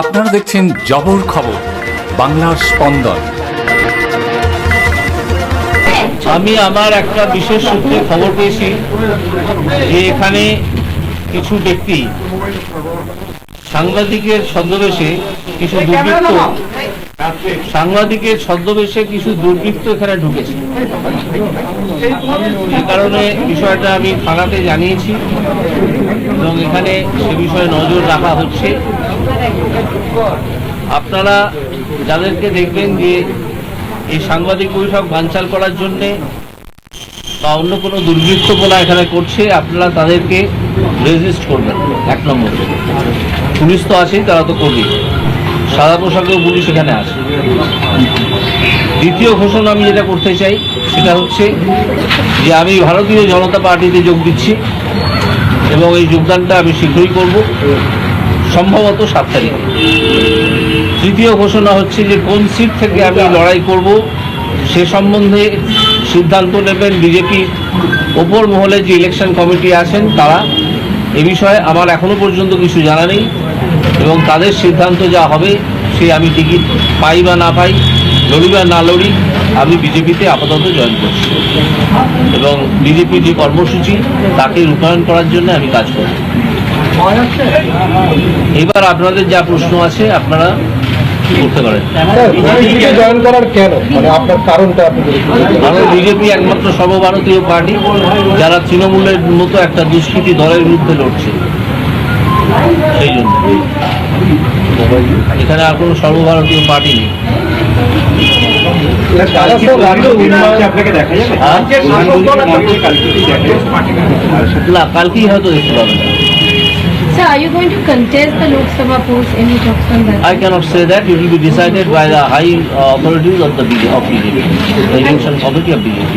আপনারা দেখছেন জবর খবর, বাংলার স্পন্দন। আমি আমার একটা বিশেষ সূত্রে খবর পেয়েছি যে এখানে কিছু ব্যক্তি সাংবাদিকের ছদ্মবেশে কিছু দুর্বৃত্ত, সাংবাদিকের ছদ্মবেশে কিছু দুর্বৃত্ত এখানে ঢুকেছে। এই কারণে বিষয়টা আমি থানাতে জানিয়েছি এবং এখানে সে বিষয়ে নজর রাখা হচ্ছে। আপনারা যাদেরকে দেখবেন যে এই সাংবাদিক বৈঠক বানচাল করার জন্যে বা অন্য কোনো দুর্বৃত্ত বলা এখানে করছে, আপনারা তাদেরকে রেজিস্ট করবেন, এক নম্বর পুলিশ তো আছেই, তারা তো করবেই সাদা পোশাকেও পুলিশ এখানে আছে। দ্বিতীয় ঘোষণা আমি যেটা করতে চাই, সেটা হচ্ছে যে আমি ভারতীয় জনতা পার্টিতে যোগ দিচ্ছি এবং এই যোগদানটা আমি শীঘ্রই করব। সম্ভবত সাত তারিখে। তৃতীয় ঘোষণা হচ্ছে যে কোন সিট থেকে আমি লড়াই করব, সে সম্বন্ধে সিদ্ধান্ত নেবেন বিজেপির ওপর মহলে যে ইলেকশন কমিটি আছেন তারা। এ বিষয়ে আমার এখনও পর্যন্ত কিছু জানা নেই এবং তাদের সিদ্ধান্ত যা হবে সে আমি টিকিট পাই বা না পাই, লড়ি বা না লড়ি, আমি বিজেপিতে আপাতত জয়েন করছি। এবং বিজেপির যে কর্মসূচি, তাকে রূপায়ণ করার জন্য আমি কাজ করব এবার আপনাদের যা প্রশ্ন আছে আপনারা করতে পারেন? জয়েন করার কেন? মানে আপনার কারণটা আপনি বিজেপি একমাত্র সর্বভারতীয় পার্টি যারা তৃণমূলের মতো একটা দুষ্কৃতী দলের বিরুদ্ধে লড়ছে। সেই জন্য। এখানে আর কোনো সর্বভারতীয় পার্টি নেই। উন্নয়ন হ্যাঁ? না কালকেই হয়তো দেখতে পাবেন। Sir, are you going to contest the Lok Sabha post? Any talks on that? I cannot say that. It will be decided by the high uh, authorities of the BJP, of BJP, the election committee of BJP.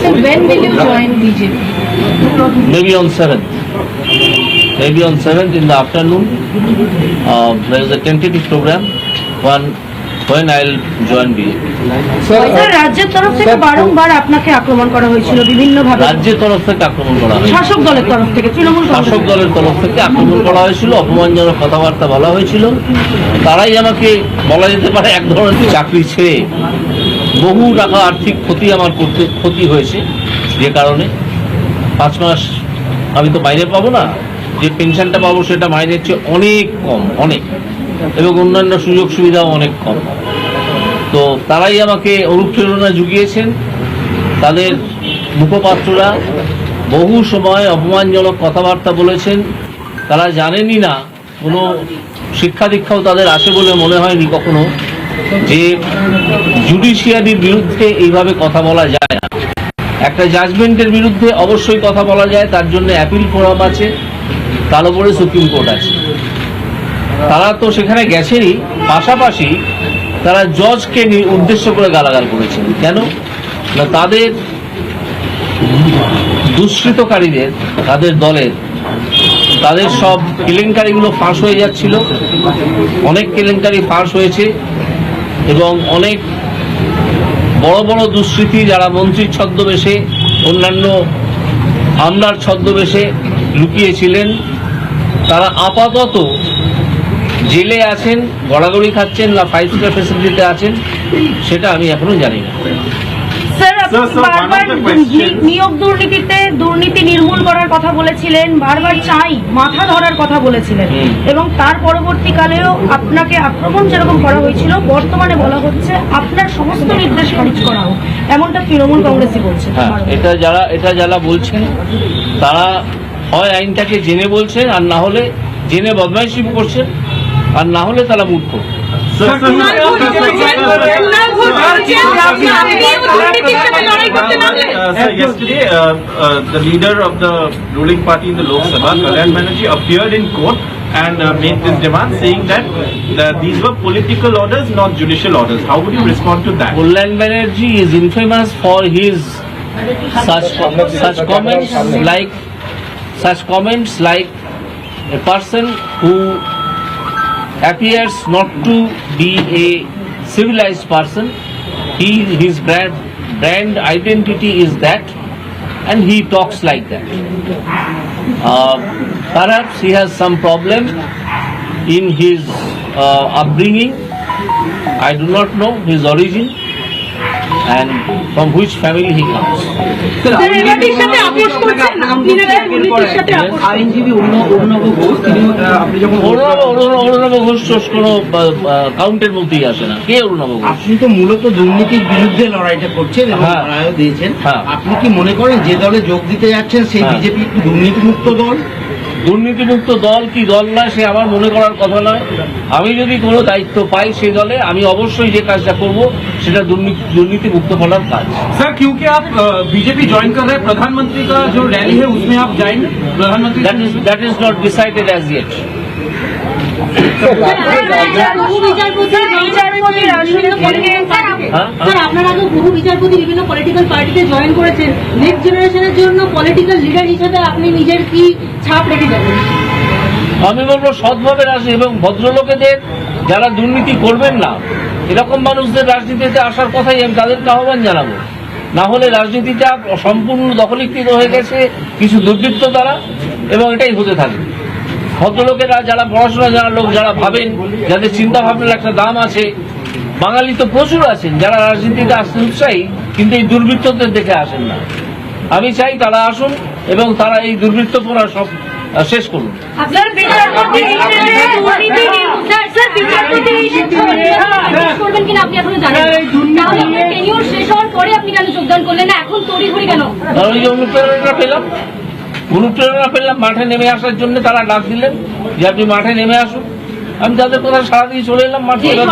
So when will you join BJP? Maybe on 7th. Maybe on 7th in the afternoon. Uh, there is a tentative program. One when I'll join BJP. Sir রাজ্যের তরফ থেকে বারংবার আপনাকে আক্রমণ করা হয়েছিল বিভিন্ন ভাবে। রাজ্যের তরফ থেকে আক্রমণ করা হয়। শাসক দলের তরফ থেকে তৃণমূল শাসক দলের তরফ থেকে আক্রমণ করা হয়েছিল অপমানজনক কথাবার্তা বলা হয়েছিল। তারাই আমাকে বলা যেতে পারে এক ধরনের চাকরি ছেড়ে বহু টাকা আর্থিক ক্ষতি আমার করতে ক্ষতি হয়েছে যে কারণে। পাঁচ মাস আমি তো মাইনে পাবো না যে পেনশনটা পাবো সেটা মাইনের চেয়ে অনেক কম অনেক। এবং অন্যান্য সুযোগ সুবিধাও অনেক কম। তো তারাই আমাকে অনুপ্রেরণা জুগিয়েছেন। তাদের মুখপাত্ররা বহু সময় অপমানজনক কথাবার্তা বলেছেন। তারা জানেনই না, কোনো শিক্ষা দীক্ষাও তাদের আসে বলে মনে হয়নি কখনো যে জুডিশিয়ারির বিরুদ্ধে এইভাবে কথা বলা যায় না। একটা জাজমেন্টের বিরুদ্ধে অবশ্যই কথা বলা যায়, তার জন্য অ্যাপিল ফোরাম আছে, তার উপরে সুপ্রিম কোর্ট আছে। তারা তো সেখানে গেছেনই। পাশাপাশি তারা জজকে উদ্দেশ্য করে গালাগাল করেছেন। কেন? না তাদের দুষ্কৃতকারীদের, তাদের দলের, তাদের সব কেলেঙ্কারিগুলো ফাঁস হয়ে যাচ্ছিল। অনেক কেলেঙ্কারি ফাঁস হয়েছে এবং অনেক বড় বড় দুষ্কৃতি যারা মন্ত্রীর ছদ্মবেশে, অন্যান্য আমলার ছদ্মবেশে লুকিয়েছিলেন, তারা আপাতত জেলে আছেন গড়াগড়ি খাচ্ছেন না ফাইভ স্টার ফেসিলিটিতে আছেন সেটা আমি এখনও জানি না। নিয়োগ দুর্নীতিতে দুর্নীতি নির্মূল করার কথা বলেছিলেন বারবার চাই মাথা ধরার কথা বলেছিলেন। এবং তার পরবর্তীকালেও আপনাকে আক্রমণ যেরকম করা হয়েছিল বর্তমানে বলা হচ্ছে আপনার সমস্ত নির্দেশ খারিজ করা হোক এমনটা তৃণমূল কংগ্রেসই বলছে। হ্যাঁ এটা যারা এটা যারা বলছেন তারা হয় আইনটাকে জেনে বলছেন আর না হলে জেনে বদমাইশি করছেন। আর না হলে তারা মূর্খ Uh, sir, yesterday, uh, uh, the leader of the ruling party in the Lok Sabha, Kalyan Banerjee, appeared in court and uh, made this demand saying that uh, these were political orders, not judicial orders. How would you respond to that? Kullan Banerjee is infamous for his such such comments like such comments like a person who appears not to be a civilized person. He his brand brand identity is that, and he talks like that. Uh, perhaps he has some problem in his uh, upbringing. I do not know his origin and from which family he comes. আইনজীবী ঘোষ তিনি আপনি যখন ঘোষ কোনো কাউন্টের মধ্যেই আসে না কে অরুণাভ ঘোষ আপনি তো মূলত দুর্নীতির বিরুদ্ধে লড়াইটা করছেন এবং হ্যাঁ। লড়াইও দিয়েছেন হ্যাঁ। আপনি কি মনে করেন যে দলে যোগ দিতে যাচ্ছেন সেই হ্যাঁ। বিজেপি একটি দুর্নীতিমুক্ত দল দুর্নীতিমুক্ত দল কি দল নয় সে আমার মনে করার কথা নয় আমি যদি কোনো দায়িত্ব পাই সেই দলে আমি অবশ্যই যে কাজটা করব সেটা দুর্নীতি দুর্নীতিমুক্ত করার কাজ सर क्योंकि आप बीजेपी ज्वाइन कर रहे हैं प्रधानमंत्री का जो रैली है उसमें आप जाएंगे प्रधानमंत्री that is that is not decided আমি বলব সৎভাবে রাজনীতি এবং ভদ্রলোকেদের যারা দুর্নীতি করবেন না, এরকম মানুষদের রাজনীতিতে আসার কথাই আমি তাদেরকে আহ্বান জানাব। না হলে রাজনীতিটা সম্পূর্ণ দখলীকৃত হয়ে গেছে কিছু দুর্বৃত্ত দ্বারা এবং এটাই হতে থাকবে। ভদ্রলোকেরা যারা পড়াশোনা যারা লোক যারা ভাবেন যাদের চিন্তা ভাবনার একটা দাম আছে বাঙালি তো প্রচুর আছেন যারা রাজনীতিতে আসতে উৎসাহী কিন্তু এই দুর্বৃত্তদের দেখে আসেন না। আমি চাই তারা আসুন এবং তারা এই দুর্বৃত্তপনা সব আহ, শেষ করুন। অনুপ্রেরণা পেলাম। অনুপ্রেরণা পেলাম মাঠে নেমে আসার জন্য তারা ডাক দিলেন যে আপনি মাঠে নেমে আসুন আমি তাদের কথা সারা দিয়ে চলে এলাম মাঠে এবার।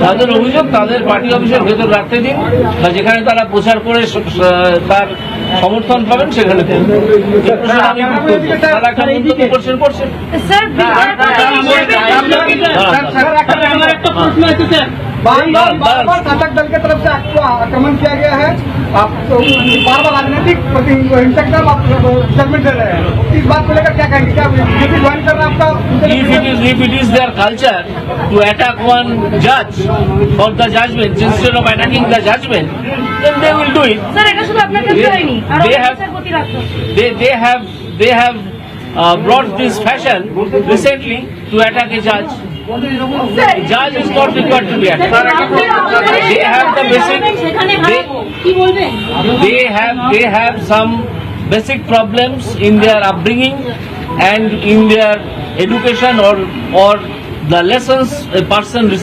তাদের অভিযোগ তাদের পার্টি অফিসের ভেতর রাখতে দিন বা যেখানে তারা প্রচার করে তার সমর্থন পাবেন সেখানে করছেন করছেন স্যার বিচারপতি बार बार बार- बार बार शासक दल की तरफ से आपको आक्रमण किया गया है आप तो बार बार राजनीतिक प्रति हिंसक दल आप स्टेटमेंट दे रहे हैं इस बात को लेकर क्या कहेंगे क्या बीजेपी ज्वाइन कर रहा है आपका if it is if it is their culture to attack one judge for the judgment instead of attacking the judgment then they will do it sir এটা শুধু আপনার ক্ষেত্রে They- হয়নি আর they have- বিচারপতি রাখতে they they have they have uh, brought this fashion recently to attack a judge judge is not required to be attacked they have the basic they, হারাবো কি বলবেন they have they have some basic problems in their upbringing and in their education or or the lessons a person